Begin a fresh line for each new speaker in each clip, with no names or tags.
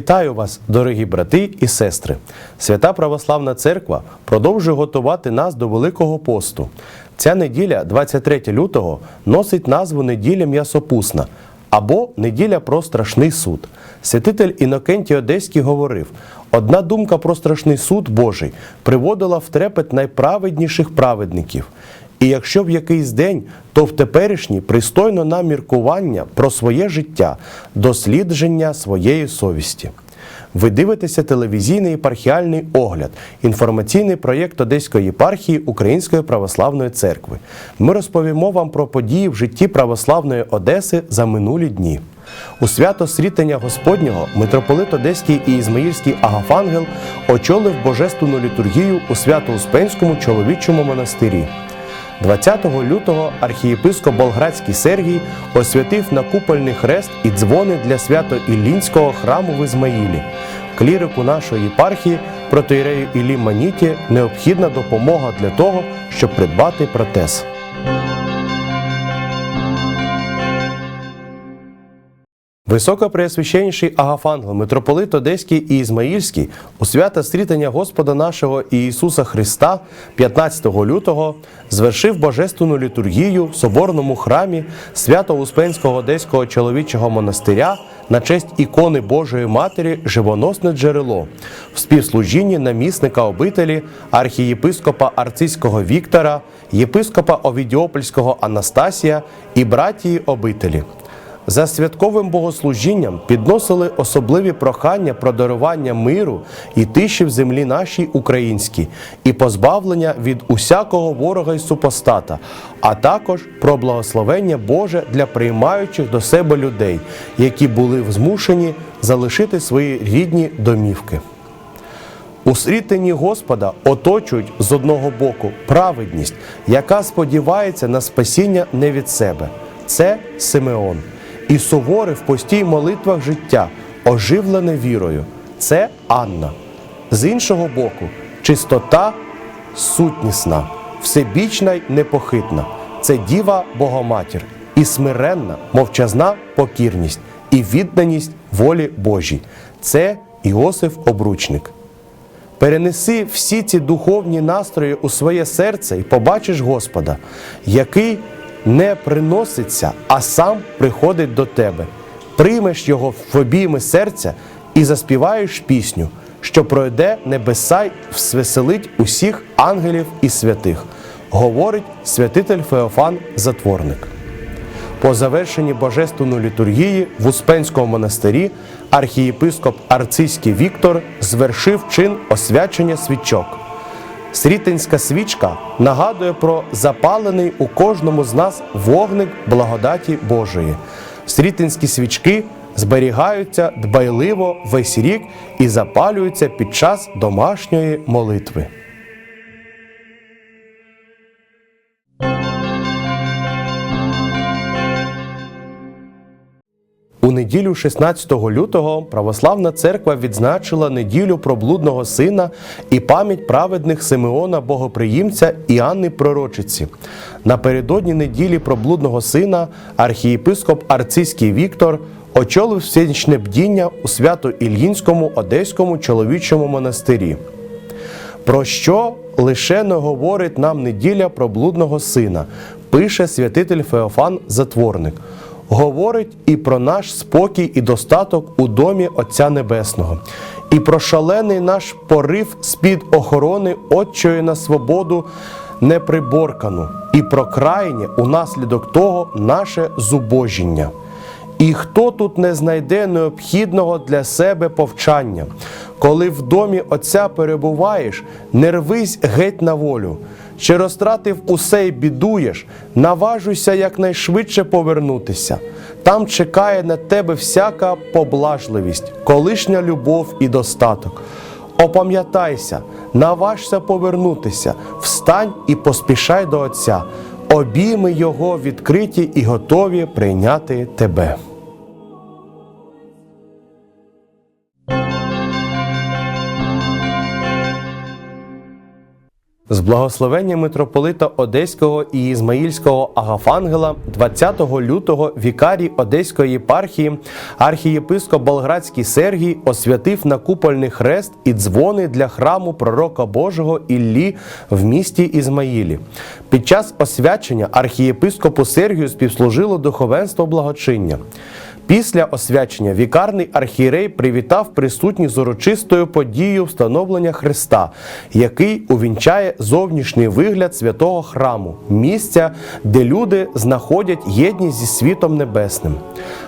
Вітаю вас, дорогі брати і сестри! Свята Православна Церква продовжує готувати нас до Великого посту. Ця неділя, 23 лютого, носить назву неділя м'ясопусна або неділя про страшний суд. Святитель Інокентій Одеський говорив: одна думка про страшний суд Божий приводила в трепет найправедніших праведників. І якщо в якийсь день, то в теперішній пристойно нам міркування про своє життя, дослідження своєї совісті. Ви дивитеся телевізійний єпархіальний огляд, інформаційний проєкт Одеської єпархії Української православної церкви. Ми розповімо вам про події в житті православної Одеси за минулі дні. У свято Срітення Господнього митрополит Одеський і Ізмаїльський Агафангел очолив божественну літургію у Свято-Успенському чоловічому монастирі. 20 лютого архієпископ Болградський Сергій освятив на купольний хрест і дзвони для свято-Іллінського храму в Ізмаїлі. Клірику нашої єпархії протирею Іллі Маніті необхідна допомога для того, щоб придбати протез. Високопреосвященніший Агафангел, митрополит Одеський і Ізмаїльський у свята стрітання Господа нашого Ісуса Христа 15 лютого звершив божественну літургію в соборному храмі Свято-Успенського Одеського чоловічого монастиря на честь ікони Божої Матері Живоносне джерело в співслужінні намісника обителі архієпископа Арцизького Віктора, єпископа Овідіопольського Анастасія і братії обителі. За святковим богослужінням підносили особливі прохання про дарування миру і тиші в землі нашій українській, і позбавлення від усякого ворога й супостата, а також про благословення Боже для приймаючих до себе людей, які були змушені залишити свої рідні домівки. У срітенні Господа оточують з одного боку праведність, яка сподівається на спасіння не від себе. Це Симеон. І суворе в постій молитвах життя, оживлене вірою. Це Анна. З іншого боку, чистота сутнісна, всебічна й непохитна. Це діва Богоматір, і смиренна, мовчазна покірність, і відданість волі Божій. Це Іосиф Обручник. Перенеси всі ці духовні настрої у своє серце і побачиш Господа, який не приноситься, а сам приходить до тебе. Приймеш його в обійми серця і заспіваєш пісню, що пройде небеса й всвеселить усіх ангелів і святих, говорить святитель Феофан Затворник. По завершенні божественної літургії в Успенському монастирі архієпископ Арцизький Віктор звершив чин освячення свічок. Срітинська свічка нагадує про запалений у кожному з нас вогник благодаті Божої. Срітинські свічки зберігаються дбайливо весь рік і запалюються під час домашньої молитви. У неділю 16 лютого православна церква відзначила неділю проблудного сина і пам'ять праведних Симеона Богоприємця і Анни Пророчиці. Напередодні неділі проблудного сина архієпископ Арцизький Віктор очолив всенічне бдіння у свято-Ільїнському Одеському чоловічому монастирі. Про що лише не говорить нам неділя про блудного сина, пише святитель Феофан Затворник. Говорить і про наш спокій і достаток у домі Отця Небесного, і про шалений наш порив з-під охорони Отчої на свободу неприборкану, і про крайнє унаслідок того наше зубожіння. І хто тут не знайде необхідного для себе повчання? Коли в домі Отця перебуваєш, не рвись геть на волю. Чи розтратив усе й бідуєш, наважуйся якнайшвидше повернутися. Там чекає на тебе всяка поблажливість, колишня любов і достаток. Опам'ятайся, наважся повернутися, встань і поспішай до Отця. Обійми Його відкриті і готові прийняти тебе. З благословення митрополита Одеського і Ізмаїльського Агафангела 20 лютого вікарій Одеської єпархії архієпископ Болградський Сергій освятив на купольний хрест і дзвони для храму пророка Божого Іллі в місті Ізмаїлі. Під час освячення архієпископу Сергію співслужило духовенство благочиння. Після освячення вікарний архієрей привітав присутніх з урочистою подією встановлення Христа, який увінчає зовнішній вигляд святого храму, місця, де люди знаходять єдність зі світом небесним.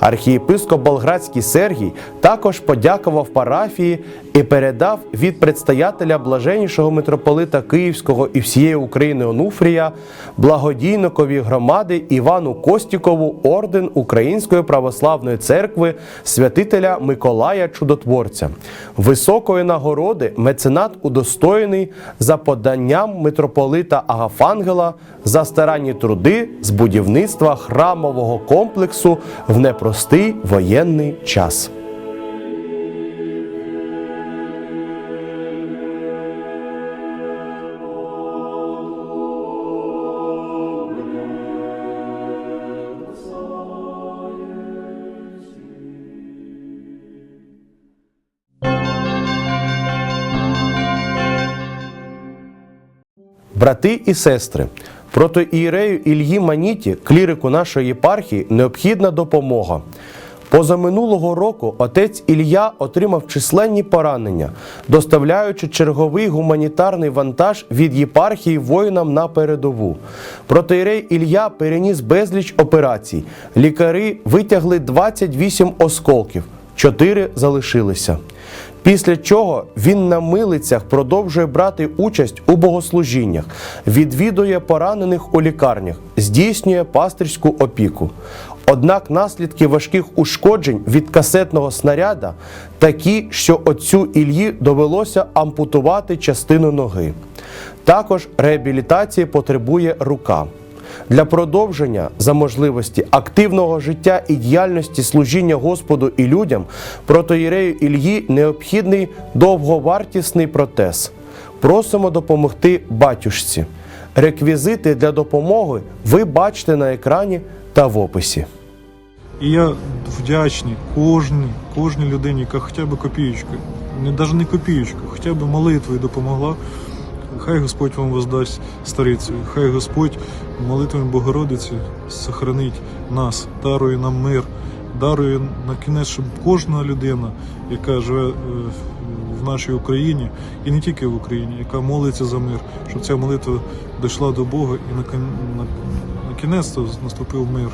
Архієпископ Болградський Сергій також подякував парафії і передав від предстоятеля блаженнішого митрополита Київського і всієї України Онуфрія благодійникові громади Івану Костікову орден Української православної церкви святителя Миколая Чудотворця. Високої нагороди меценат удостоєний за поданням митрополита Агафангела за старанні труди з будівництва храмового комплексу в непростий воєнний час. Брати і сестри, протоієрею Ільї Маніті, клірику нашої єпархії, необхідна допомога. Позаминулого року отець Ілья отримав численні поранення, доставляючи черговий гуманітарний вантаж від єпархії воїнам на передову. Протоїрей Ілья переніс безліч операцій. Лікари витягли 28 осколків, 4 залишилися. Після чого він на милицях продовжує брати участь у богослужіннях, відвідує поранених у лікарнях, здійснює пастирську опіку. Однак наслідки важких ушкоджень від касетного снаряда такі, що отцю Ільї довелося ампутувати частину ноги. Також реабілітації потребує рука. Для продовження за можливості активного життя і діяльності служіння Господу і людям протоїрею Ільї необхідний довговартісний протез. Просимо допомогти батюшці. Реквізити для допомоги ви бачите на екрані та в описі.
І я вдячний кожній, кожній людині, яка хоча б копієчкою, не навіть не копієчку, хоча б молитвою допомогла. Хай Господь вам воздасть старицю, хай Господь молитвами Богородиці сохранить нас, дарує нам мир, дарує на кінець, щоб кожна людина, яка живе е, в нашій Україні, і не тільки в Україні, яка молиться за мир, щоб ця молитва дійшла до Бога і на, кінець наступив мир.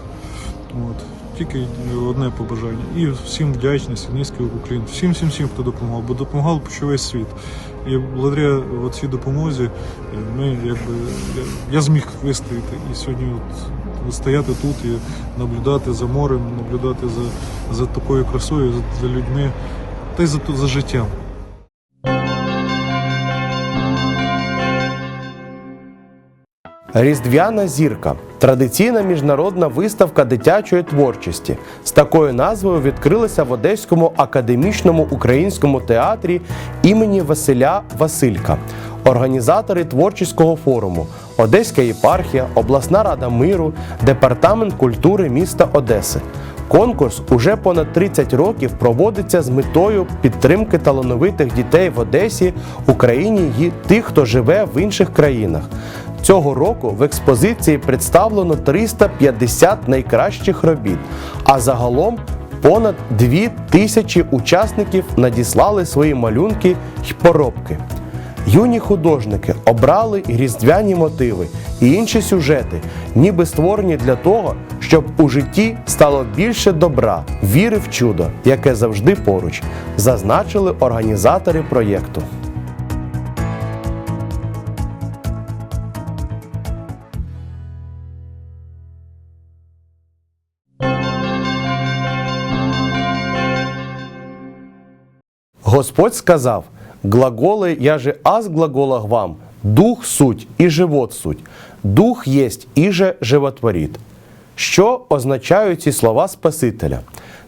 От. Тільки одне побажання. І всім вдячність, низький Україн, всім, всім, всім, хто допомагав, бо допомагав по весь світ. І благодаря цій допомозі е, ми, якби, я, я зміг вистояти. І сьогодні от, стояти тут і наблюдати за морем, наблюдати за, за такою красою, за, за людьми, та й за, за життям.
Різдвяна зірка традиційна міжнародна виставка дитячої творчості з такою назвою відкрилася в Одеському академічному українському театрі імені Василя Василька. Організатори творчого форуму, Одеська єпархія, обласна рада миру, департамент культури міста Одеси. Конкурс уже понад 30 років проводиться з метою підтримки талановитих дітей в Одесі, Україні і тих, хто живе в інших країнах. Цього року в експозиції представлено 350 найкращих робіт, а загалом понад 2 тисячі учасників надіслали свої малюнки й поробки. Юні художники обрали різдвяні мотиви і інші сюжети, ніби створені для того, щоб у житті стало більше добра, віри в чудо, яке завжди поруч, зазначили організатори проєкту. Господь сказав: глаголи я же аз глаголах вам, дух суть і живот суть, дух єсть і же животворит. Що означають ці слова Спасителя?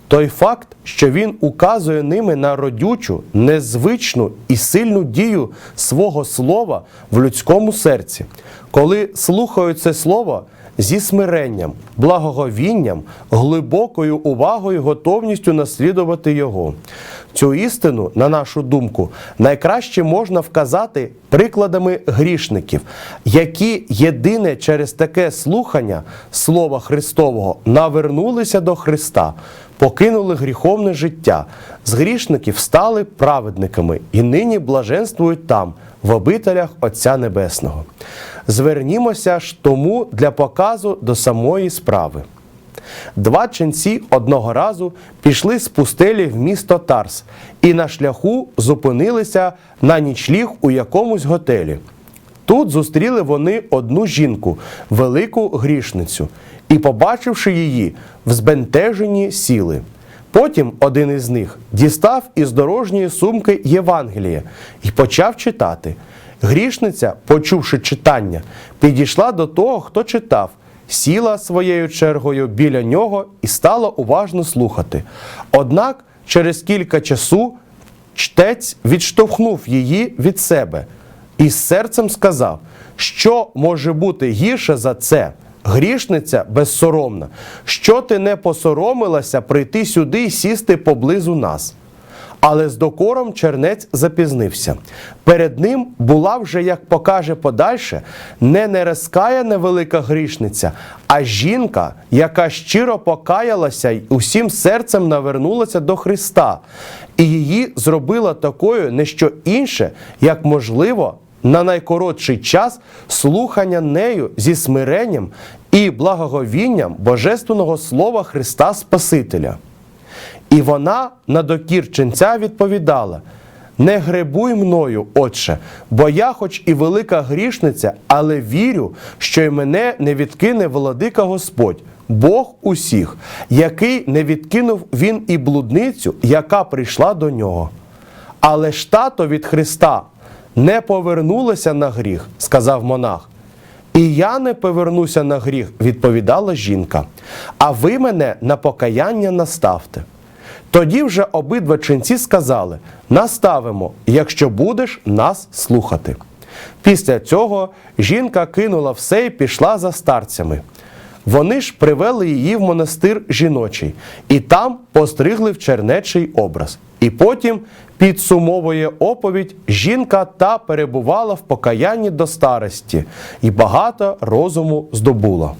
той факт, що він указує ними на родючу, незвичну і сильну дію свого слова в людському серці, коли слухають це слово зі смиренням, благоговінням, глибокою увагою, готовністю наслідувати його. Цю істину, на нашу думку, найкраще можна вказати прикладами грішників, які єдине через таке слухання Слова Христового навернулися до Христа, покинули гріховне життя, з грішників стали праведниками і нині блаженствують там, в обителях Отця Небесного. Звернімося ж тому для показу до самої справи. Два ченці одного разу пішли з пустелі в місто Тарс і на шляху зупинилися на нічліг у якомусь готелі. Тут зустріли вони одну жінку, велику грішницю, і, побачивши її, в збентеженні сіли. Потім один із них дістав із дорожньої сумки Євангеліє і почав читати. Грішниця, почувши читання, підійшла до того, хто читав, сіла своєю чергою біля нього і стала уважно слухати. Однак через кілька часу чтець відштовхнув її від себе і з серцем сказав, що може бути гірше за це. Грішниця безсоромна, що ти не посоромилася прийти сюди і сісти поблизу нас. Але з докором чернець запізнився. Перед ним була вже, як покаже подальше, не нерозкаяна велика грішниця, а жінка, яка щиро покаялася й усім серцем навернулася до Христа, і її зробила такою не що інше, як можливо, на найкоротший час слухання нею зі смиренням і благоговінням Божественного Слова Христа Спасителя. І вона на докір ченця відповідала: Не гребуй мною, отче, бо я, хоч і велика грішниця, але вірю, що й мене не відкине владика Господь, Бог усіх, який не відкинув він і блудницю, яка прийшла до нього. Але ж тато від Христа не повернулася на гріх, сказав монах. І я не повернуся на гріх, відповідала жінка. А ви мене на покаяння наставте. Тоді вже обидва ченці сказали: наставимо, якщо будеш нас слухати. Після цього жінка кинула все і пішла за старцями. Вони ж привели її в монастир жіночий, і там постригли в чернечий образ. І потім підсумовує оповідь жінка та перебувала в покаянні до старості, і багато розуму здобула.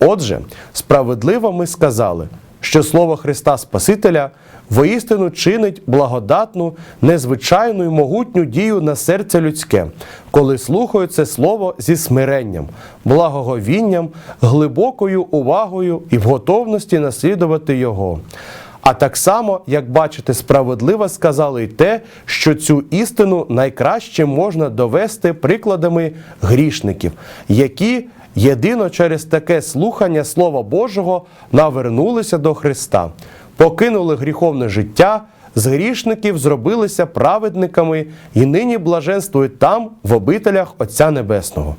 Отже, справедливо ми сказали, що слово Христа Спасителя воістину чинить благодатну, незвичайну і могутню дію на серце людське, коли слухають це слово зі смиренням, благоговінням, глибокою увагою і в готовності наслідувати його. А так само, як бачите, справедливо сказали й те, що цю істину найкраще можна довести прикладами грішників, які єдино через таке слухання Слова Божого навернулися до Христа, покинули гріховне життя, з грішників зробилися праведниками і нині блаженствують там, в обителях Отця Небесного.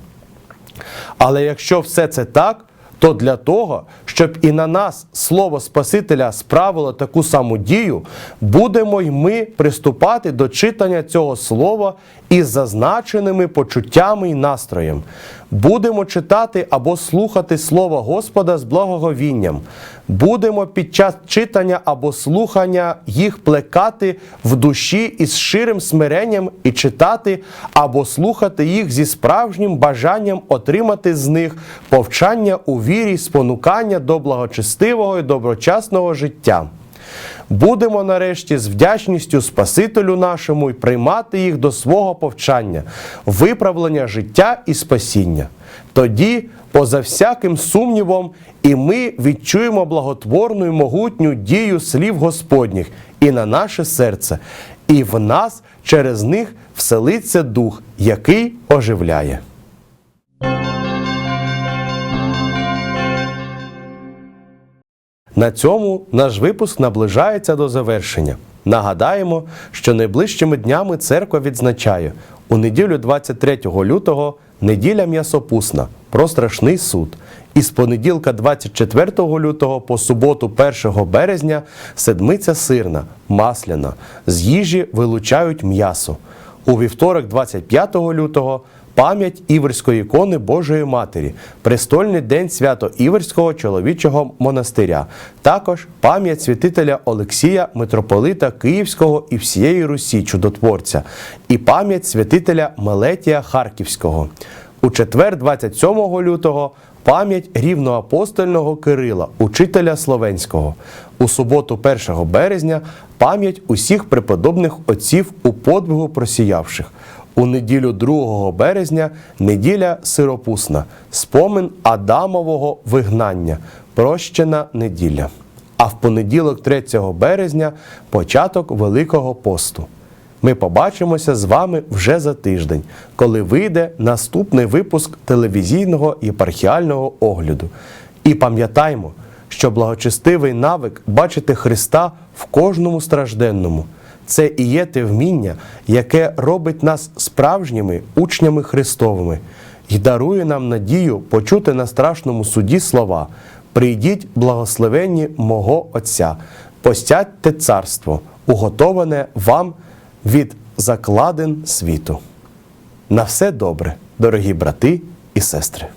Але якщо все це так, то для того, щоб і на нас слово Спасителя справило таку саму дію, будемо й ми приступати до читання цього слова із зазначеними почуттями і настроєм. Будемо читати або слухати Слово Господа з благоговінням. Будемо під час читання або слухання їх плекати в душі із ширим смиренням і читати або слухати їх зі справжнім бажанням отримати з них повчання у вірі, спонукання до благочестивого і доброчасного життя. Будемо нарешті з вдячністю Спасителю нашому і приймати їх до свого повчання, виправлення життя і спасіння. Тоді, поза всяким сумнівом, і ми відчуємо благотворну і могутню дію слів Господніх і на наше серце, і в нас через них вселиться дух, який оживляє. На цьому наш випуск наближається до завершення. Нагадаємо, що найближчими днями церква відзначає у неділю 23 лютого неділя м'ясопусна про страшний суд. І з понеділка 24 лютого по суботу 1 березня седмиця сирна, масляна. З їжі вилучають м'ясо. У вівторок, 25 лютого, пам'ять Іверської ікони Божої Матері, престольний день свято Іверського чоловічого монастиря. Також пам'ять святителя Олексія, митрополита Київського і всієї Русі чудотворця, і пам'ять святителя Мелетія Харківського. У четвер, 27 лютого, пам'ять рівноапостольного Кирила, учителя Словенського. У суботу, 1 березня, пам'ять усіх преподобних отців у подвигу просіявших. У неділю 2 березня неділя сиропусна, спомин Адамового вигнання, прощена неділя. А в понеділок, 3 березня, початок Великого посту. Ми побачимося з вами вже за тиждень, коли вийде наступний випуск телевізійного єпархіального огляду. І пам'ятаймо, що благочестивий навик бачити Христа в кожному стражденному. Це і є те вміння, яке робить нас справжніми учнями Христовими і дарує нам надію почути на страшному суді слова: Прийдіть, благословенні мого Отця, постядьте царство, уготоване вам від закладин світу. На все добре, дорогі брати і сестри.